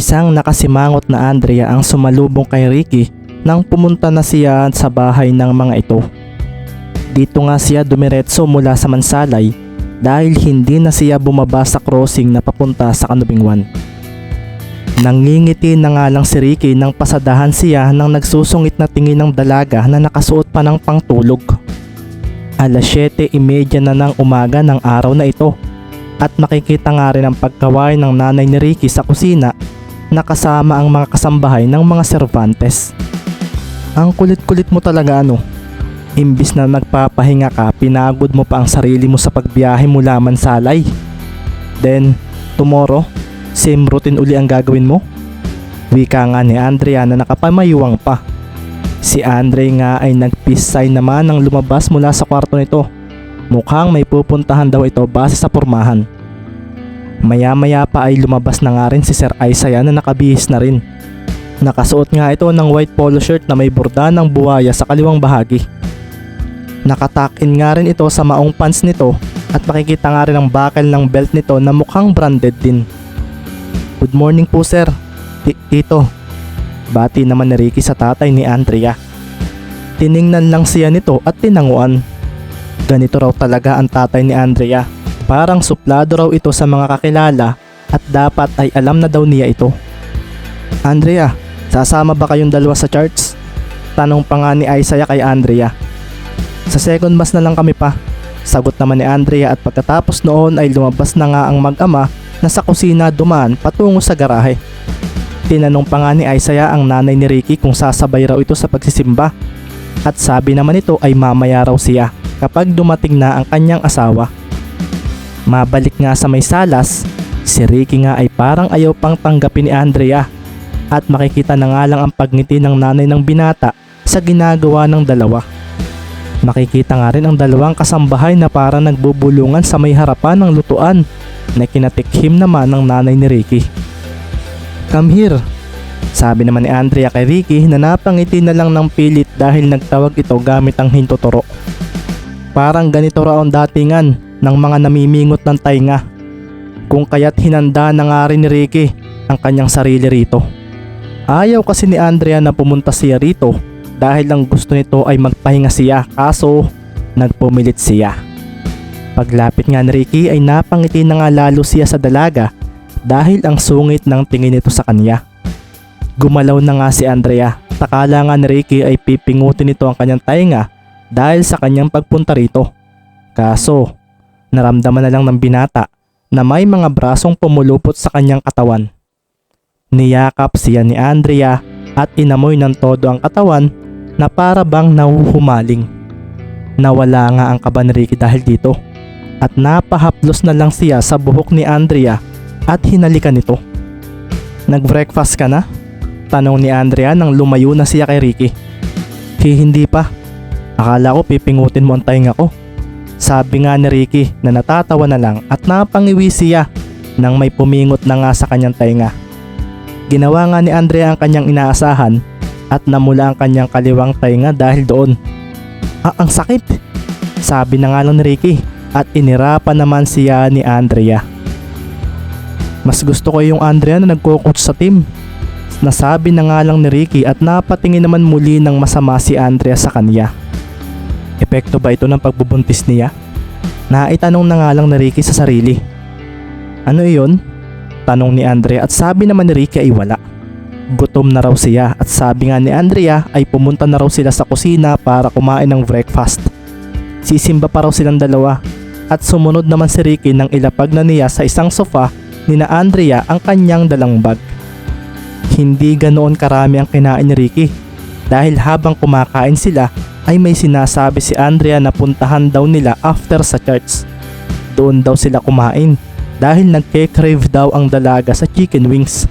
Isang nakasimangot na Andrea ang sumalubong kay Ricky nang pumunta na siya sa bahay ng mga ito. Dito nga siya dumiretso mula sa Mansalay dahil hindi na siya bumaba sa crossing na papunta sa Kanubingwan. Nangingiti na nga lang si Ricky nang pasadahan siya ng nagsusungit na tingin ng dalaga na nakasuot pa ng pangtulog. Alas 7.30 na ng umaga ng araw na ito at makikita nga rin ang pagkaway ng nanay ni Ricky sa kusina na kasama ang mga kasambahay ng mga Cervantes. Ang kulit-kulit mo talaga ano. Imbis na nagpapahinga ka, pinagod mo pa ang sarili mo sa pagbiyahe mula Mansalay. Then, tomorrow, same routine uli ang gagawin mo? Wika nga ni Andrea na nakapamayuwang pa. Si Andre nga ay nag-peace sign naman nang lumabas mula sa kwarto nito. Mukhang may pupuntahan daw ito base sa pormahan. Maya maya pa ay lumabas na nga rin si Sir Isaiah na nakabihis na rin. Nakasuot nga ito ng white polo shirt na may borda ng buhaya sa kaliwang bahagi. Nakatakin nga rin ito sa maong pants nito at makikita nga rin ang bakal ng belt nito na mukhang branded din. Good morning po sir. Ti- Tito. Bati naman ni Ricky sa tatay ni Andrea. Tiningnan lang siya nito at tinanguan. Ganito raw talaga ang tatay ni Andrea. Parang suplado raw ito sa mga kakilala at dapat ay alam na daw niya ito. Andrea, sasama ba kayong dalawa sa charts? Tanong pa nga ni Isaiah kay Andrea. Sa second bus na lang kami pa. Sagot naman ni Andrea at pagkatapos noon ay lumabas na nga ang mag-ama na sa kusina dumaan patungo sa garahe. Tinanong pa nga ni Isaiah ang nanay ni Ricky kung sasabay raw ito sa pagsisimba. At sabi naman ito ay mamaya raw siya kapag dumating na ang kanyang asawa. Mabalik nga sa may salas, si Ricky nga ay parang ayaw pang tanggapin ni Andrea at makikita na nga lang ang pagngiti ng nanay ng binata sa ginagawa ng dalawa. Makikita nga rin ang dalawang kasambahay na parang nagbubulungan sa may harapan ng lutuan na kinatikhim naman ng nanay ni Ricky. Come here. Sabi naman ni Andrea kay Ricky na napangiti na lang ng pilit dahil nagtawag ito gamit ang hintuturo. Parang ganito raw ang datingan ng mga namimingot ng tainga. Kung kaya't hinanda na nga rin ni Ricky ang kanyang sarili rito. Ayaw kasi ni Andrea na pumunta siya rito dahil ang gusto nito ay magpahinga siya kaso nagpumilit siya. Paglapit nga ni Ricky ay napangiti na nga lalo siya sa dalaga dahil ang sungit ng tingin nito sa kanya. Gumalaw na nga si Andrea. Takala nga ni Ricky ay pipingutin nito ang kanyang tainga dahil sa kanyang pagpunta rito. Kaso, naramdaman na lang ng binata na may mga brasong pumulupot sa kanyang katawan. Niyakap siya ni Andrea at inamoy ng todo ang katawan na para bang nahuhumaling. Nawala nga ang kaba ni Ricky dahil dito at napahaplos na lang siya sa buhok ni Andrea at hinalikan nito. Nag-breakfast ka na? Tanong ni Andrea nang lumayo na siya kay Ricky. Hi, hindi pa. Akala ko pipingutin mo ang tainga ko. Sabi nga ni Ricky na natatawa na lang at napangiwi siya nang may pumingot na nga sa kanyang tainga. Ginawa nga ni Andrea ang kanyang inaasahan at namula ang kanyang kaliwang tainga dahil doon. Ah, ang sakit! Sabi na nga lang ni Ricky at inirapan naman siya ni Andrea. Mas gusto ko yung Andrea na nagko-coach sa team. Nasabi na nga lang ni Ricky at napatingin naman muli ng masama si Andrea sa kanya. Epekto ba ito ng pagbubuntis niya? Naitanong na nga lang ni Ricky sa sarili. Ano iyon? Tanong ni Andrea at sabi naman ni Ricky ay wala. Gutom na raw siya at sabi nga ni Andrea ay pumunta na raw sila sa kusina para kumain ng breakfast. Sisimba pa raw silang dalawa at sumunod naman si Ricky nang ilapag na niya sa isang sofa ni na Andrea ang kanyang dalang bag. Hindi ganoon karami ang kinain ni Ricky dahil habang kumakain sila ay may sinasabi si Andrea na puntahan daw nila after sa church. Doon daw sila kumain dahil nagke-crave daw ang dalaga sa chicken wings.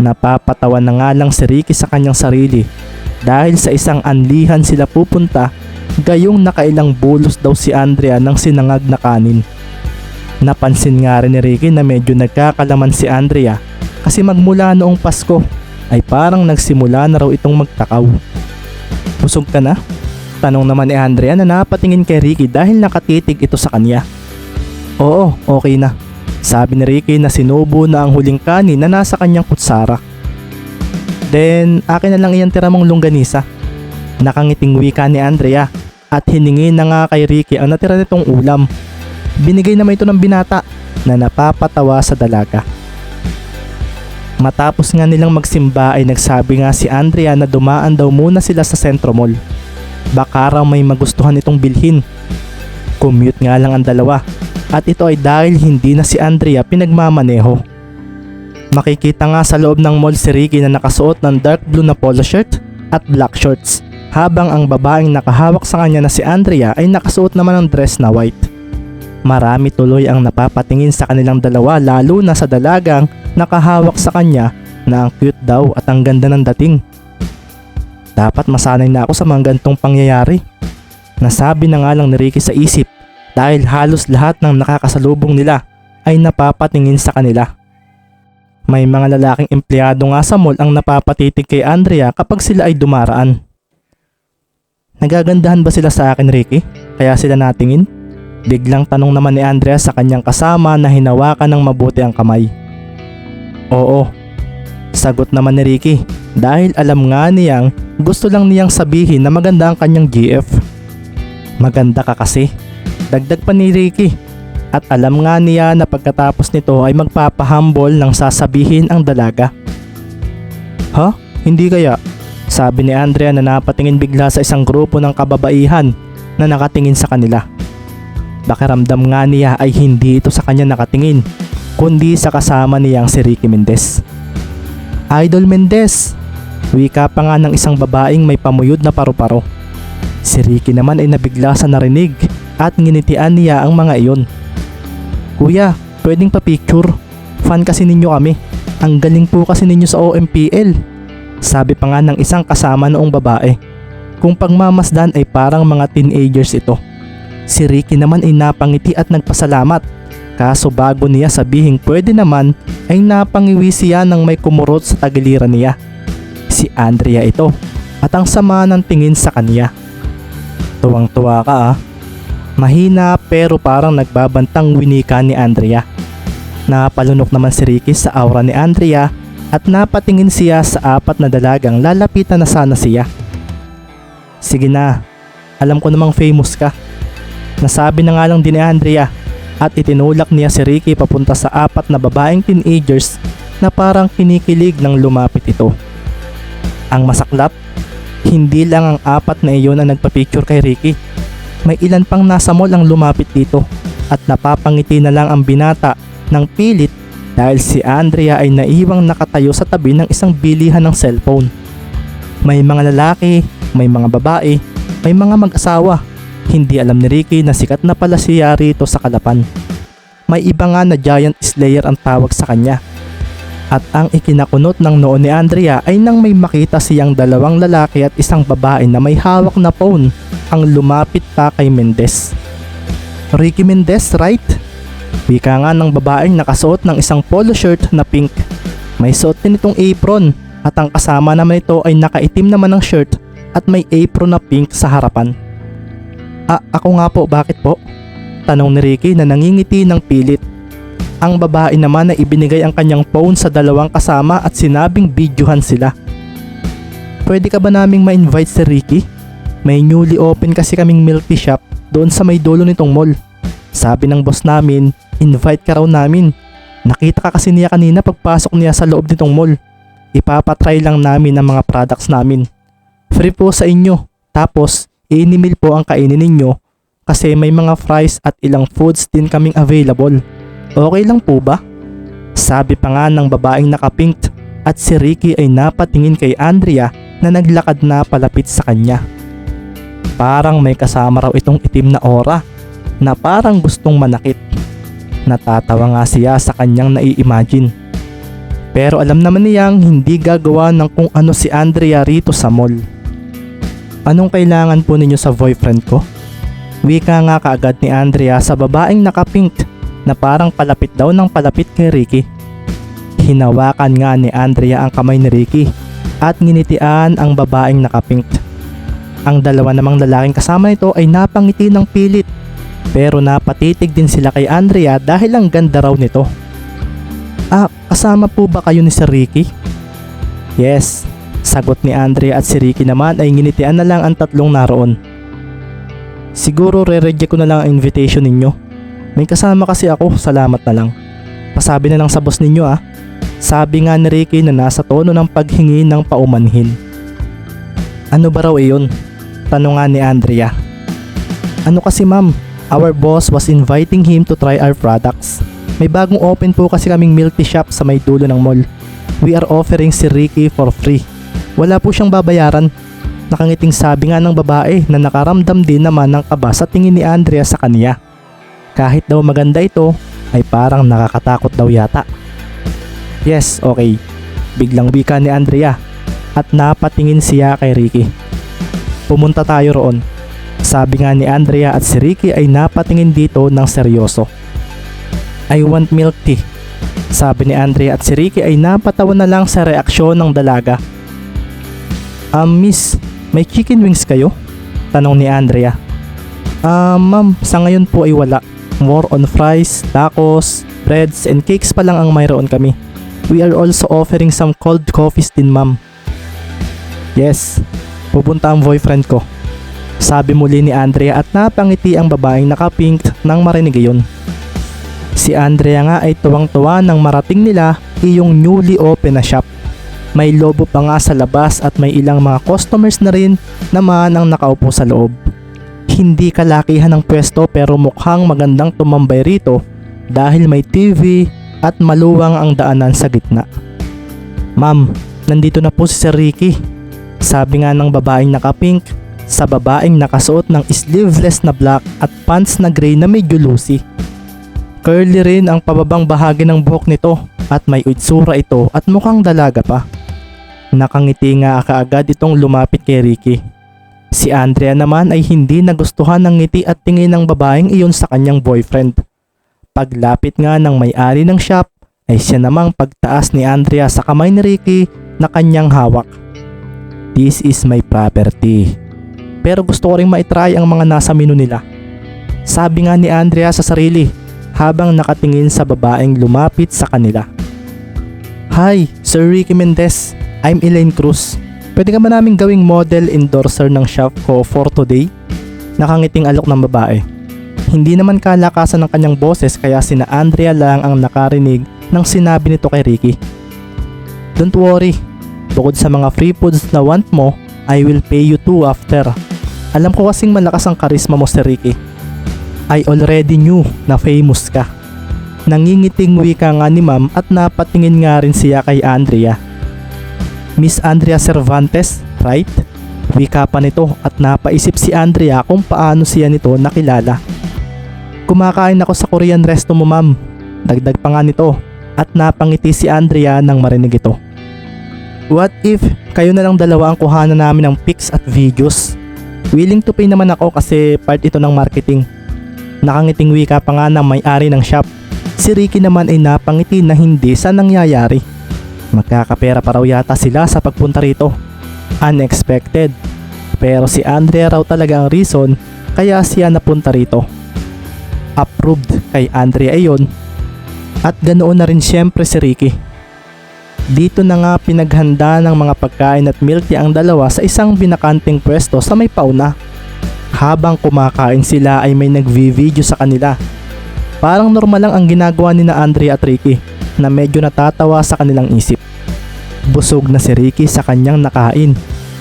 Napapatawa na nga lang si Ricky sa kanyang sarili dahil sa isang anlihan sila pupunta gayong nakailang bulos daw si Andrea ng sinangag na kanin. Napansin nga rin ni Ricky na medyo nagkakalaman si Andrea kasi magmula noong Pasko ay parang nagsimula na raw itong magtakaw. Busog ka na? Tanong naman ni Andrea na napatingin kay Ricky dahil nakatitig ito sa kanya. Oo, okay na. Sabi ni Ricky na sinubo na ang huling kanin na nasa kanyang kutsara. Then, akin na lang iyan tira mong longganisa. Nakangiting wika ni Andrea at hiningi na nga kay Ricky ang natira nitong ulam. Binigay naman ito ng binata na napapatawa sa dalaga. Matapos nga nilang magsimba ay nagsabi nga si Andrea na dumaan daw muna sila sa Centro Mall. Baka raw may magustuhan itong bilhin. Commute nga lang ang dalawa at ito ay dahil hindi na si Andrea pinagmamaneho. Makikita nga sa loob ng mall si Ricky na nakasuot ng dark blue na polo shirt at black shorts habang ang babaeng nakahawak sa kanya na si Andrea ay nakasuot naman ng dress na white. Marami tuloy ang napapatingin sa kanilang dalawa lalo na sa dalagang nakahawak sa kanya na ang cute daw at ang ganda ng dating. Dapat masanay na ako sa mga gantong pangyayari. Nasabi na nga lang ni Ricky sa isip dahil halos lahat ng nakakasalubong nila ay napapatingin sa kanila. May mga lalaking empleyado nga sa mall ang napapatitig kay Andrea kapag sila ay dumaraan. Nagagandahan ba sila sa akin Ricky? Kaya sila natingin? Biglang tanong naman ni Andrea sa kanyang kasama na hinawakan ng mabuti ang kamay. Oo. Sagot naman ni Ricky dahil alam nga niyang gusto lang niyang sabihin na maganda ang kanyang GF. Maganda ka kasi. Dagdag pa ni Ricky. At alam nga niya na pagkatapos nito ay magpapahambol ng sasabihin ang dalaga. Ha? Hindi kaya? Sabi ni Andrea na napatingin bigla sa isang grupo ng kababaihan na nakatingin sa kanila. Pakiramdam nga niya ay hindi ito sa kanya nakatingin, kundi sa kasama niyang si Ricky Mendez. Idol Mendez! Wika pa nga ng isang babaeng may pamuyod na paru-paro. Si Ricky naman ay nabigla sa narinig at nginitian niya ang mga iyon. Kuya, pwedeng pa-picture. Fan kasi ninyo kami. Ang galing po kasi ninyo sa OMPL. Sabi pa nga ng isang kasama noong babae. Kung pagmamasdan ay parang mga teenagers ito. Si Ricky naman ay napangiti at nagpasalamat. Kaso bago niya sabihin pwede naman ay napangiwi siya ng may kumurot sa tagiliran niya. Si Andrea ito at ang sama ng tingin sa kanya. Tuwang-tuwa ka ah. Mahina pero parang nagbabantang winika ni Andrea. Napalunok naman si Ricky sa aura ni Andrea at napatingin siya sa apat na dalagang lalapitan na sana siya. Sige na, alam ko namang famous ka. Nasabi na nga lang din ni Andrea at itinulak niya si Ricky papunta sa apat na babaeng teenagers na parang kinikilig ng lumapit ito. Ang masaklap, hindi lang ang apat na iyon ang nagpa-picture kay Ricky. May ilan pang nasa mall ang lumapit dito at napapangiti na lang ang binata ng pilit dahil si Andrea ay naiwang nakatayo sa tabi ng isang bilihan ng cellphone. May mga lalaki, may mga babae, may mga mag-asawa. Hindi alam ni Ricky na sikat na pala siya rito sa Kalapan. May iba nga na giant slayer ang tawag sa kanya. At ang ikinakunot ng noon ni Andrea ay nang may makita siyang dalawang lalaki at isang babae na may hawak na phone ang lumapit pa kay Mendez. Ricky Mendez, right? Wika nga ng babaeng nakasuot ng isang polo shirt na pink. May suot din itong apron at ang kasama naman ito ay nakaitim naman ng shirt at may apron na pink sa harapan. Ah, ako nga po, bakit po? Tanong ni Ricky na nangingiti ng pilit. Ang babae naman na ibinigay ang kanyang phone sa dalawang kasama at sinabing videohan sila. Pwede ka ba naming ma-invite si Ricky? May newly open kasi kaming milk tea shop doon sa may dulo nitong mall. Sabi ng boss namin, invite ka raw namin. Nakita ka kasi niya kanina pagpasok niya sa loob nitong mall. Ipapatry lang namin ang mga products namin. Free po sa inyo. Tapos, i-email po ang kainin ninyo kasi may mga fries at ilang foods din kaming available. Okay lang po ba? Sabi pa nga ng babaeng nakapink at si Ricky ay napatingin kay Andrea na naglakad na palapit sa kanya. Parang may kasama raw itong itim na aura na parang gustong manakit. Natatawa nga siya sa kanyang nai-imagine. Pero alam naman niyang hindi gagawa ng kung ano si Andrea rito sa mall. Anong kailangan po ninyo sa boyfriend ko? Wika nga kaagad ni Andrea sa babaeng nakapink na parang palapit daw ng palapit kay Ricky. Hinawakan nga ni Andrea ang kamay ni Ricky at nginitian ang babaeng nakapink. Ang dalawa namang lalaking kasama nito ay napangiti ng pilit Pero napatitig din sila kay Andrea dahil ang ganda raw nito. Ah, kasama po ba kayo ni Sir Ricky? Yes, sagot ni Andrea at si Ricky naman ay nginitian na lang ang tatlong naroon. Siguro re-reject ko na lang ang invitation ninyo. May kasama kasi ako, salamat na lang. Pasabi na lang sa boss ninyo ah. Sabi nga ni Ricky na nasa tono ng paghingi ng paumanhin. Ano ba raw iyon? Tanong nga ni Andrea. Ano kasi ma'am, our boss was inviting him to try our products. May bagong open po kasi kaming milk tea shop sa may dulo ng mall. We are offering si Ricky for free. Wala po siyang babayaran. Nakangiting sabi nga ng babae na nakaramdam din naman ng kaba sa tingin ni Andrea sa kanya. Kahit daw maganda ito, ay parang nakakatakot daw yata. Yes, okay. Biglang wika ni Andrea at napatingin siya kay Ricky. Pumunta tayo roon. Sabi nga ni Andrea at si Ricky ay napatingin dito ng seryoso. I want milk tea. Sabi ni Andrea at si Ricky ay napatawa na lang sa reaksyon ng dalaga. Um, miss, may chicken wings kayo? Tanong ni Andrea. Ah, ma'am, sa ngayon po ay wala. More on fries, tacos, breads, and cakes pa lang ang mayroon kami. We are also offering some cold coffees din ma'am. Yes, pupunta ang boyfriend ko. Sabi muli ni Andrea at napangiti ang babaeng nakapink nang marinig iyon. Si Andrea nga ay tuwang-tuwa nang marating nila iyong newly open na shop. May lobo pa nga sa labas at may ilang mga customers na rin naman ang nakaupo sa loob. Hindi kalakihan ng pwesto pero mukhang magandang tumambay rito dahil may TV at maluwang ang daanan sa gitna. Ma'am, nandito na po si Sir Ricky. Sabi nga ng babaeng nakapink sa babaeng nakasuot ng sleeveless na black at pants na gray na medyo loosey. Curly rin ang pababang bahagi ng buhok nito at may itsura ito at mukhang dalaga pa. Nakangiti nga kaagad itong lumapit kay Ricky. Si Andrea naman ay hindi nagustuhan ng ngiti at tingin ng babaeng iyon sa kanyang boyfriend. Paglapit nga ng may-ari ng shop ay siya namang pagtaas ni Andrea sa kamay ni Ricky na kanyang hawak. This is my property. Pero gusto ko rin maitry ang mga nasa menu nila. Sabi nga ni Andrea sa sarili habang nakatingin sa babaeng lumapit sa kanila. Hi, Sir Ricky Mendez. I'm Elaine Cruz. Pwede ka ba namin gawing model endorser ng shop ko for today? Nakangiting alok ng babae. Hindi naman kalakasan ng kanyang boses kaya sina Andrea lang ang nakarinig ng sinabi nito kay Ricky. Don't worry, bukod sa mga free foods na want mo, I will pay you too after. Alam ko kasing malakas ang karisma mo si Ricky. I already knew na famous ka. Nangingiting wika nga ni ma'am at napatingin nga rin siya kay Andrea. Miss Andrea Cervantes, right? Wika pa nito at napaisip si Andrea kung paano siya nito nakilala. Kumakain ako sa Korean resto mo ma'am. Dagdag pa nga nito at napangiti si Andrea nang marinig ito. What if kayo na lang dalawa ang kuhanan namin ng pics at videos? Willing to pay naman ako kasi part ito ng marketing. Nakangiting wika pa nga ng may-ari ng shop. Si Ricky naman ay napangiti na hindi sa nangyayari. Magkakapera pa raw yata sila sa pagpunta rito. Unexpected. Pero si Andrea raw talaga ang reason kaya siya napunta rito. Approved kay Andrea ayon at ganoon na rin syempre si Ricky. Dito na nga pinaghanda ng mga pagkain at milk tea ang dalawa sa isang binakanting pwesto sa may pauna. Habang kumakain sila ay may nagvi-video sa kanila. Parang normal lang ang ginagawa ni na Andrea at Ricky na medyo natatawa sa kanilang isip. Busog na si Ricky sa kanyang nakain.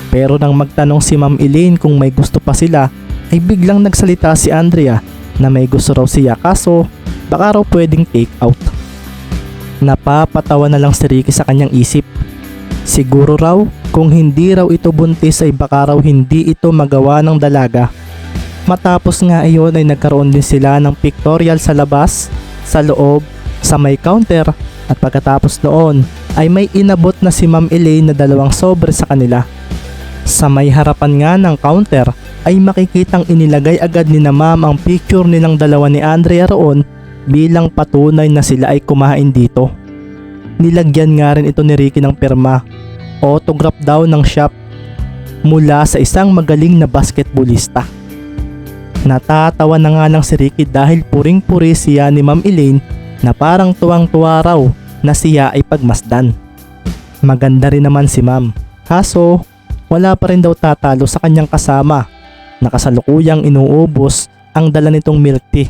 Pero nang magtanong si Ma'am Elaine kung may gusto pa sila ay biglang nagsalita si Andrea na may gusto raw siya kaso baka raw pwedeng take out. Napapatawa na lang si Ricky sa kanyang isip. Siguro raw kung hindi raw ito buntis ay baka raw hindi ito magawa ng dalaga. Matapos nga iyon ay nagkaroon din sila ng pictorial sa labas, sa loob, sa may counter at pagkatapos noon ay may inabot na si Ma'am Elaine na dalawang sobre sa kanila. Sa may harapan nga ng counter ay makikitang inilagay agad ni na ma'am ang picture nilang dalawa ni Andrea roon bilang patunay na sila ay kumain dito. Nilagyan nga rin ito ni Ricky ng pirma, autograph daw ng shop mula sa isang magaling na basketballista. Natatawa na nga lang si Ricky dahil puring-puri siya ni Ma'am Elaine na parang tuwang-tuwa raw na siya ay pagmasdan. Maganda rin naman si Ma'am. Kaso, wala pa rin daw tatalo sa kanyang kasama na kasalukuyang inuubos ang dala nitong milk tea.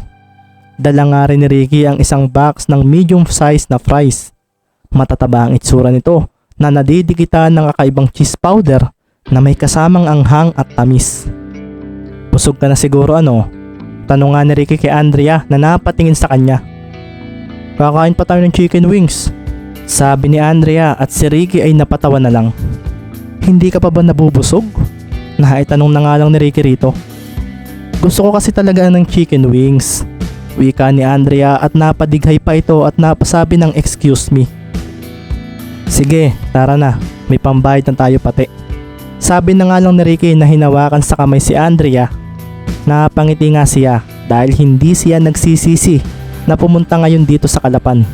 Dala nga rin ni Ricky ang isang box ng medium size na fries. Matataba ang itsura nito na nadidikitan ng kakaibang cheese powder na may kasamang anghang at tamis. Busog ka na siguro ano? Tanong nga ni Ricky kay Andrea na napatingin sa kanya. Kakain pa tayo ng chicken wings. Sabi ni Andrea at si Ricky ay napatawa na lang. Hindi ka pa ba nabubusog? Naitanong na nga lang ni Ricky rito. Gusto ko kasi talaga ng chicken wings. Wika ni Andrea at napadighay pa ito at napasabi ng excuse me. Sige, tara na. May pambayad na tayo pati. Sabi na nga lang ni Ricky na hinawakan sa kamay si Andrea. Napangiti nga siya dahil hindi siya nagsisisi na pumunta ngayon dito sa Kalapan.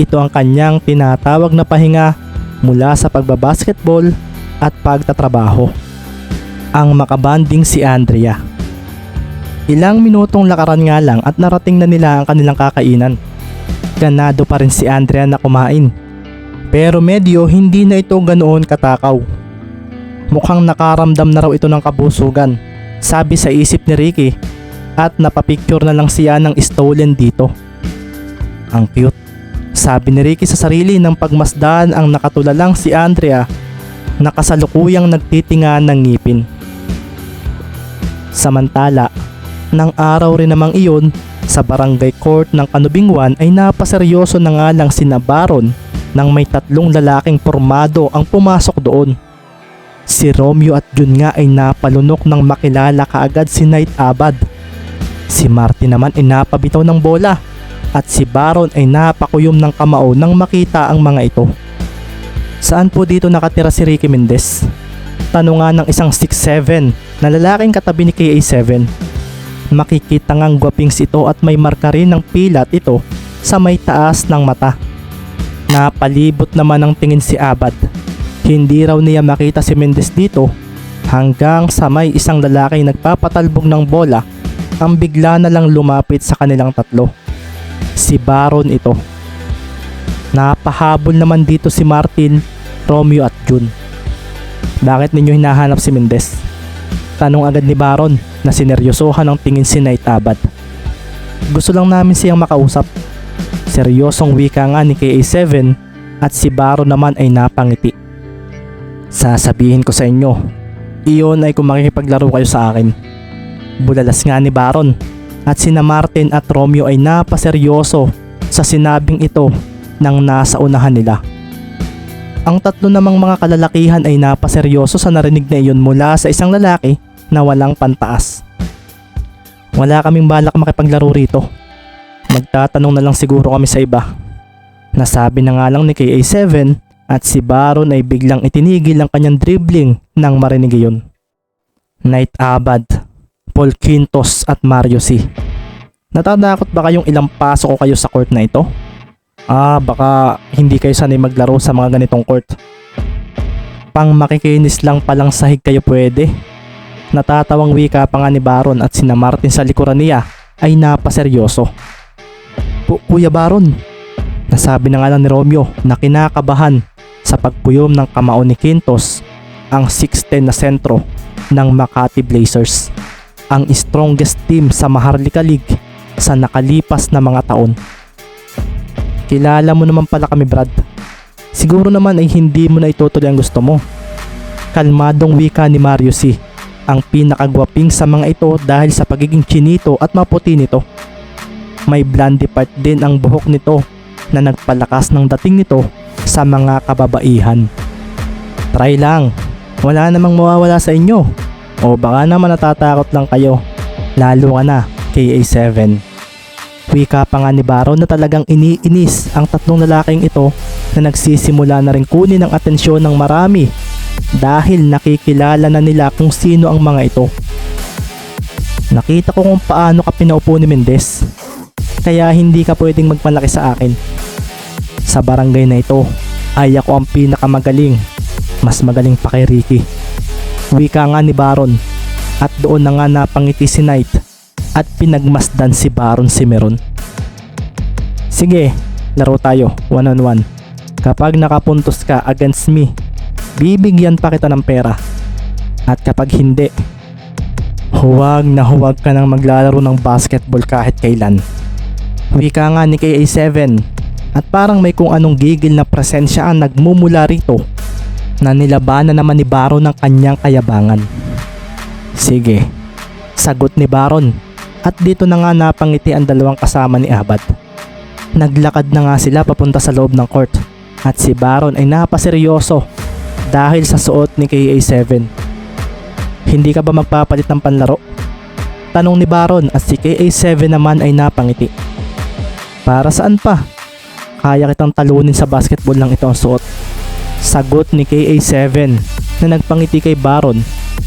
Ito ang kanyang tinatawag na pahinga mula sa pagbabasketball at pagtatrabaho. Ang makabanding si Andrea. Ilang minutong lakaran nga lang at narating na nila ang kanilang kakainan. Ganado pa rin si Andrea na kumain. Pero medyo hindi na ito ganoon katakaw. Mukhang nakaramdam na raw ito ng kabusugan. Sabi sa isip ni Ricky at napapicture na lang siya ng stolen dito. Ang cute. Sabi ni Ricky sa sarili ng pagmasdan ang nakatulalang si Andrea na kasalukuyang nagtitinga ng ngipin. Samantala, ng araw rin namang iyon, sa barangay court ng Kanubingwan ay napaseryoso na nga lang si Nabaron nang may tatlong lalaking pormado ang pumasok doon. Si Romeo at Jun nga ay napalunok ng makilala kaagad si Knight Abad. Si Martin naman ay napabitaw ng bola at si Baron ay napakuyom ng kamao nang makita ang mga ito. Saan po dito nakatira si Ricky Mendez? Tanong nga ng isang 6'7 na lalaking katabi ni KA7. Makikita ngang gwapings ito at may marka rin ng pilat ito sa may taas ng mata. Napalibot naman ang tingin si Abad. Hindi raw niya makita si Mendez dito hanggang sa may isang lalaki nagpapatalbog ng bola ang bigla na lang lumapit sa kanilang tatlo. Si Baron ito. Napahabol naman dito si Martin, Romeo at June. Bakit ninyo hinahanap si Mendez? Tanong agad ni Baron na sineryosohan ang tingin si Knight Abad. Gusto lang namin siyang makausap. Seryosong wika nga ni KA7 at si Baron naman ay napangiti. Sasabihin ko sa inyo, iyon ay kung makikipaglaro kayo sa akin. Bulalas nga ni Baron at sina Martin at Romeo ay napaseryoso sa sinabing ito nang nasa unahan nila. Ang tatlo namang mga kalalakihan ay napaseryoso sa narinig na iyon mula sa isang lalaki na walang pantaas. Wala kaming balak makipaglaro rito. Magtatanong na lang siguro kami sa iba. Nasabi na nga lang ni KA7 at si Baron ay biglang itinigil ang kanyang dribbling nang marinig iyon. Knight Abad, Paul Quintos at Mario C. Natatakot ba kayong ilang pasok ko kayo sa court na ito? Ah, baka hindi kayo sanay maglaro sa mga ganitong court. Pang makikinis lang palang sahig kayo pwede. Natatawang wika pa nga ni Baron at sina Martin sa likuran niya ay napaseryoso. Pu- Kuya Baron, nasabi na nga lang ni Romeo na kinakabahan sa pagpuyom ng kamao ni Quintos ang 6'10 na sentro ng Makati Blazers. Ang strongest team sa Maharlika League sa nakalipas na mga taon. Kilala mo naman pala kami Brad. Siguro naman ay hindi mo na itutuloy ang gusto mo. Kalmadong wika ni Mario C. Ang pinakagwaping sa mga ito dahil sa pagiging chinito at maputi nito. May blondie part din ang buhok nito na nagpalakas ng dating nito sa mga kababaihan. Try lang. Wala namang mawawala sa inyo. O baka naman natatakot lang kayo. Lalo ka na, KA7. Wika pa nga ni Baron na talagang iniinis ang tatlong lalaking ito na nagsisimula na rin kunin ang atensyon ng marami dahil nakikilala na nila kung sino ang mga ito. Nakita ko kung paano ka pinaupo ni Mendez. Kaya hindi ka pwedeng magmalaki sa akin. Sa barangay na ito, ay ako ang pinakamagaling. Mas magaling pa kay Ricky. Wika nga ni Baron. At doon na nga napangiti si Knight at pinagmasdan si Baron Cimeron. Sige, laro tayo, one on one. Kapag nakapuntos ka against me, bibigyan pa kita ng pera. At kapag hindi, huwag na huwag ka nang maglalaro ng basketball kahit kailan. Wika nga ni KA7 at parang may kung anong gigil na presensya ang nagmumula rito na nilabanan naman ni Baron ng kanyang kayabangan. Sige, sagot ni Baron at dito na nga napangiti ang dalawang kasama ni Abad. Naglakad na nga sila papunta sa loob ng court at si Baron ay napaseryoso dahil sa suot ni KA7. Hindi ka ba magpapalit ng panlaro? Tanong ni Baron at si KA7 naman ay napangiti. Para saan pa? Kaya kitang talunin sa basketball lang ito ang suot. Sagot ni KA7 na nagpangiti kay Baron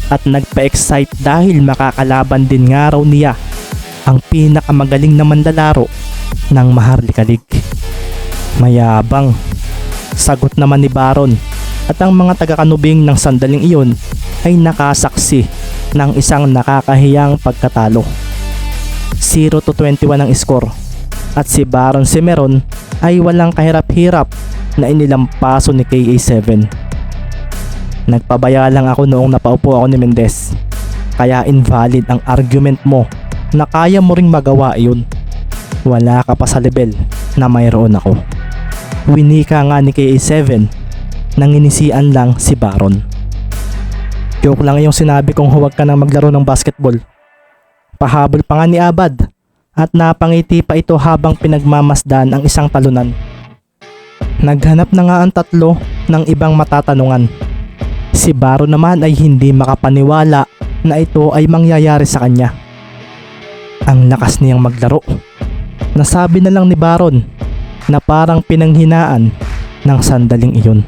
at nagpa-excite dahil makakalaban din nga raw niya ang pinakamagaling na mandalaro ng Maharlika League. Mayabang. Sagot naman ni Baron at ang mga taga-kanubing ng sandaling iyon ay nakasaksi ng isang nakakahiyang pagkatalo. 0 to 21 ang score at si Baron Cimeron ay walang kahirap-hirap na inilampaso ni KA7. Nagpabaya lang ako noong napaupo ako ni Mendez. Kaya invalid ang argument mo na kaya mo ring magawa iyon. Wala ka pa sa level na mayroon ako. Winika nga ni KA7 nang inisian lang si Baron. Joke lang yung sinabi kong huwag ka nang maglaro ng basketball. Pahabol pa nga ni Abad at napangiti pa ito habang pinagmamasdan ang isang talunan. Naghanap na nga ang tatlo ng ibang matatanungan. Si Baro naman ay hindi makapaniwala na ito ay mangyayari sa kanya. Ang lakas niyang maglaro. Nasabi na lang ni Baron na parang pinanghinaan ng sandaling iyon.